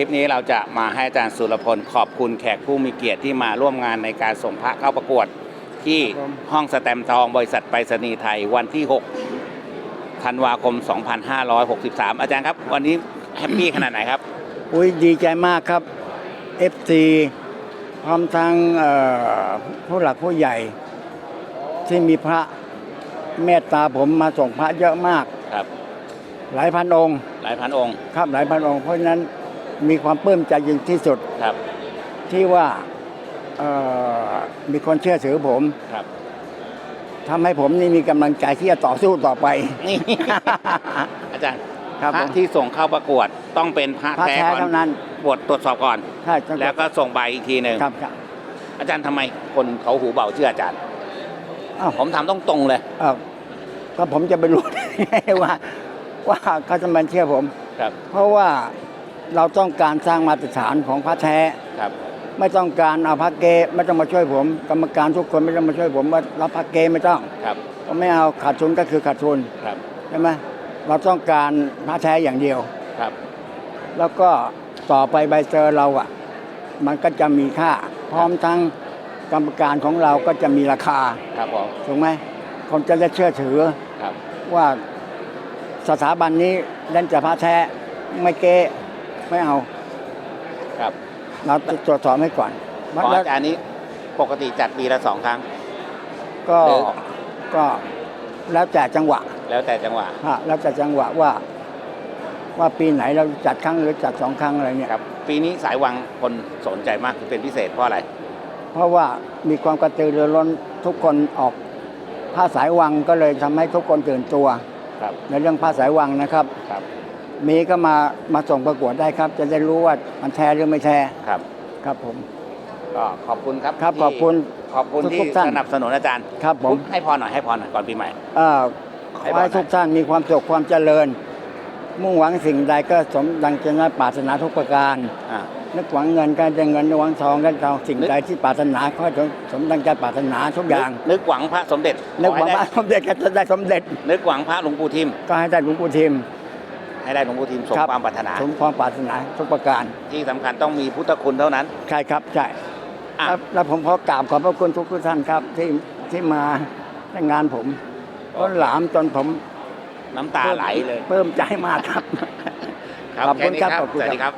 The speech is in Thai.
ลิปนี้เราจะมาให้อาจารย์สุรพลขอบคุณแขกผู้มีเกียรติที่มาร่วมงานในการส่งพระเข้าประกวด ที่ครับผมห้องสแตมป์ทองบริษัทไปรษณีย์ไทยวันที่ 6 ธันวาคม 2563 อาจารย์ครับ วันนี้แฮปปี้ขนาดไหนครับอุ้ยดีใจมากครับ FC พร้อมทั้งเอ่อผู้หลักผู้ใหญ่ ที่มีพระเมตตาผมมาส่งพระเยอะมาก ครับ หลายพันองค์ หลายพันองค์ ครับหลายพันองค์เพราะฉะนั้น มีความปลื้มใจยิ่งที่สุดครับที่ว่าเอ่อมีคนเชื่อถือผมครับ ทำให้ผมนี่มีกำลังใจที่จะต่อสู้ต่อไป นี่ อาจารย์ครับพผระมที่ส่งเข้าประกวดต้องเป็นพระพระแท้แท้ก่อนเท่านั้นบทตรวจสอบก่อน ใช่ต้องแล้วก็ส่งใบอีกทีหนึ่งครับครับอาจารย์ทำไมคนเขาหูเบาเชื่ออาจารย์ อ้าวผมทำต้องตรงๆเลยอ้าวก็ผมจะไปรู้ว่าว่าเขาจะมาเชื่อผม ครับ เพราะว่า เราต้องการสร้างมาตรฐานของพระแท้ ครับไม่ต้องการเอาพระเกไม่ต้องมาช่วยผม กรรมการทุกคนไม่ต้องมาช่วยผมว่ารับพระเกไม่ต้องครับก็ไม่เอาขาดทุนก็คือขาดทุนครับใช่ไหมเราต้องการพระแท้อย่างเดียวครับ แล้วก็ต่อไปใบเซอร์เราอะ มันก็จะมีค่า พร้อมทั้งกรรมการของเราก็จะมีราคาครับผมถูกไหมคนจะได้เชื่อถือครับ ว่าสถาบันนี้เล่นแต่พระแท้ไม่เก้ ไม่เอา ครับเราจะตรวจสอบให้ก่อนของแล้วอาจารย์นี้ปกติจัดปีละสองครั้ง ก็หรือก็แล้วแต่จังหวะแล้วแต่จังหวะ ฮะแล้วแต่จังหวะว่า ว่าปีไหนเราจัดครั้งหรือจัดสองครั้งอะไรเนี่ย ครับปีนี้สายวังคนสนใจมากเป็นพิเศษเพราะอะไร เพราะว่ามีความกระตือรือร้นทุกคนออกผ้าสายวังก็เลยทำให้ทุกคนตื่นตัว ครับ ในเรื่องผ้าสายวังนะครับ ครับ มีก็มามาส่งประกวดได้ครับ จะได้รู้ว่ามันแท้หรือไม่แท้ครับ ครับผม ก็ขอบคุณครับครับที่ขอบคุณ ขอบคุณทุที่กๆท่าน สนับสนุนอาจารย์ครับผมให้พรหน่อยให้พรหน่อยก่อนปีใหม่ เอ่อขให้อบอกหน่ให้อยทุกท่านมีความสุขความเจริญ มุ่งหวังสิ่งใดก็สมดังใจนัปรารถนาทุกประการ อ่า นึกหวังเงินก็ได้เงินนึกหวังทองก็ได้ทองสิ่งนึกใดที่ปรารถนาก็ให้สมดังใจปรารถนาทุกอย่างนึกหวังพระสมเด็จนึกหวังขอว่าให้สมเด็จก็จะได้สมเด็จได้นึกหวังพระหลวงปู่ทิม ก็ให้ได้หลวงปู่ทิม ให้ได้หลวงปู่ทิมสมครับ ความปรารถนา สมความปรารถนาทุกประการที่สำคัญต้องมีพุทธคุณเท่านั้น ใช่ครับใช่อะ แล้วแล้วผมขอกราบขอบพระคุณทุกท่านครับที่ที่มาในงานผมก็หลามจนผมน้ำตาไหลเลยเพิ่มใจมากครับครับขอบคุณแนี้ครับขอบคุณสวัสครับดีครับ